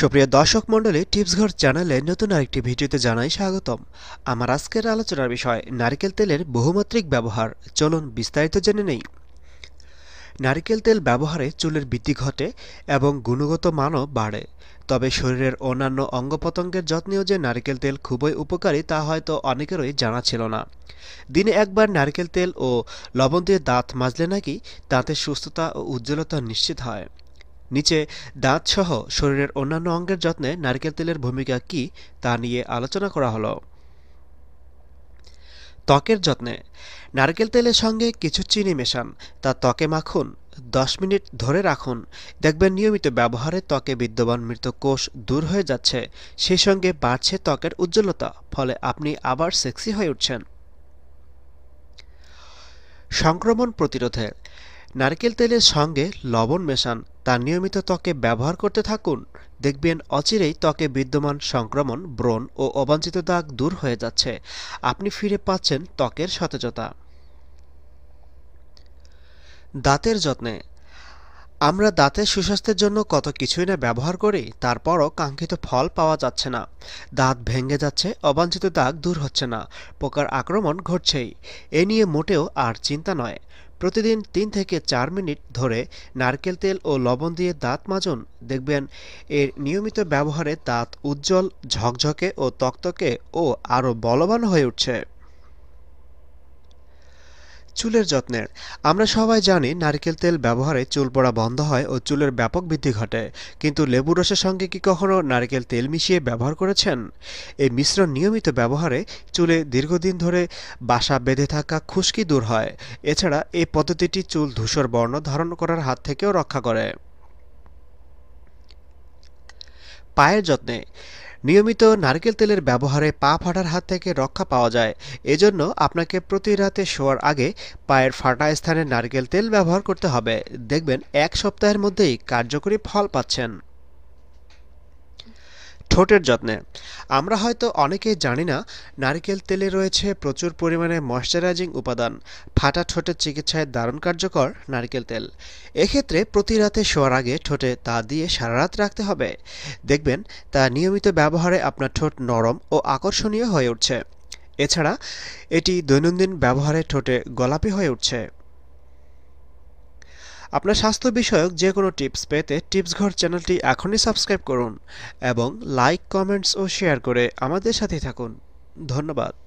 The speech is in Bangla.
সুপ্রিয় দর্শক মণ্ডলী, টিপসঘর চ্যানেলে নতুন আরেকটি ভিডিওতে জানাই স্বাগতম। আমার আজকের আলোচনার বিষয়, নারকেল তেলের বহুমাত্রিক ব্যবহার। চলুন বিস্তারিত জেনে নেই। নারকেল তেল ব্যবহারে চুলের বৃদ্ধি ঘটে এবং গুণগত মানও বাড়ে। তবে শরীরের অন্যান্য অঙ্গ প্রত্যঙ্গের যত্নেও যে নারকেল তেল খুবই উপকারী তা হয়তো অনেকেরই জানা ছিল না। দিনে একবার নারকেল তেল ও লবণ দিয়ে দাঁত মাজলে নাকি দাঁতের সুস্থতা ও উজ্জ্বলতা নিশ্চিত হয়। নিচে দাঁত সহ শরীরের অন্যান্য অঙ্গের যত্নে নারকেল তেলের ভূমিকা কি তা নিয়ে আলোচনা করা হলো। ত্বকের যত্নে নারকেল তেলের সঙ্গে কিছু চিনি মেশান। তা ত্বকে মাখুন, দশ মিনিট ধরে রাখুন। দেখবেন নিয়মিত ব্যবহারে ত্বকে বিদ্যমান মৃত কোষ দূর হয়ে যাচ্ছে। সেই সঙ্গে বাড়ছে ত্বকের উজ্জ্বলতা, ফলে আপনি আবার সেক্সি হয়ে উঠছেন। সংক্রমণ প্রতিরোধে নারকেল তেলের সঙ্গে লবণ মেশান। তা নিয়মিত ত্বকে ব্যবহার করতে থাকুন। দেখবেন অচিরেই ত্বকে বিদ্যমান সংক্রমণ, ব্রণ ও অবাঞ্ছিত দাগ দূর হয়ে যাচ্ছে। আপনি ফিরে পাচ্ছেন ত্বকের সতেজতা। দাঁতের যত্নে। আমরা দাঁতের সুস্বাস্থ্যের জন্য কত কিছুই না ব্যবহার করি, তারপরও কাঙ্ক্ষিত ফল পাওয়া যাচ্ছে না। দাঁত ভেঙে যাচ্ছে, অবাঞ্ছিত দাগ দূর হচ্ছে না। পোকার আক্রমণ ঘটছেই। এ নিয়ে মোটেও আর চিন্তা নয়। প্রতিদিন তিন থেকে চার মিনিট ধরে নারকেল তেল ও লবণ দিয়ে দাঁত মাজুন। দেখবেন এর নিয়মিত ব্যবহারে দাঁত উজ্জ্বল, ঝকঝকে ও তকতকে ও আরও বলবান হয়ে উঠছে। চুলের যত্নের। আমরা সবাই জানি নারকেল তেল ব্যবহারে চুল পড়া বন্ধ হয় ও চুলের ব্যাপক বৃদ্ধি ঘটে। কিন্তু লেবু রসের সঙ্গে কি কখনো নারকেল তেল মিশিয়ে ব্যবহার করেছেন? এই মিশ্রণ নিয়মিত ব্যবহারে চুলে দীর্ঘদিন ধরে বাসা বেঁধে থাকা খুশকি দূর হয়। এছাড়া এই পদ্ধতিটি চুল ধূসর বর্ণ ধারণ করার হাত থেকেও রক্ষা করে। পায়ের যত্নে নিয়মিত নারকেল তেলের ব্যবহারে পা ফাটার হাত থেকে রক্ষা পাওয়া যায়। এজন্য আপনাকে প্রতি রাতে শোয়ার আগে পায়ের ফাটা স্থানে নারকেল তেল ব্যবহার করতে হবে। দেখবেন এক সপ্তাহের মধ্যেই কার্যকরী ফল পাচ্ছেন। ঠোঁটের যত্নে। আমরা হয়তো অনেকেই জানি না, নারকেল তেলে রয়েছে প্রচুর পরিমাণে ময়শ্চারাইজিং উপাদান। ফাটা ঠোঁটের চিকিৎসায় দারুণ কার্যকর নারকেল তেল। এক্ষেত্রে প্রতি রাতে শোয়ার আগে ঠোঁটে তা দিয়ে সারা রাত রাখতে হবে। দেখবেন, তা নিয়মিত ব্যবহারে আপনার ঠোঁট নরম ও আকর্ষণীয় হয়ে উঠছে। এছাড়া, এটি দৈনন্দিন ব্যবহারে ঠোঁটে গোলাপি হয়ে উঠছে। আপনার স্বাস্থ্য বিষয়ক যে কোনো টিপস পেতে টিপস ঘর চ্যানেলটি এখনই সাবস্ক্রাইব করুন এবং লাইক, কমেন্টস ও শেয়ার করে আমাদের সাথে থাকুন। ধন্যবাদ।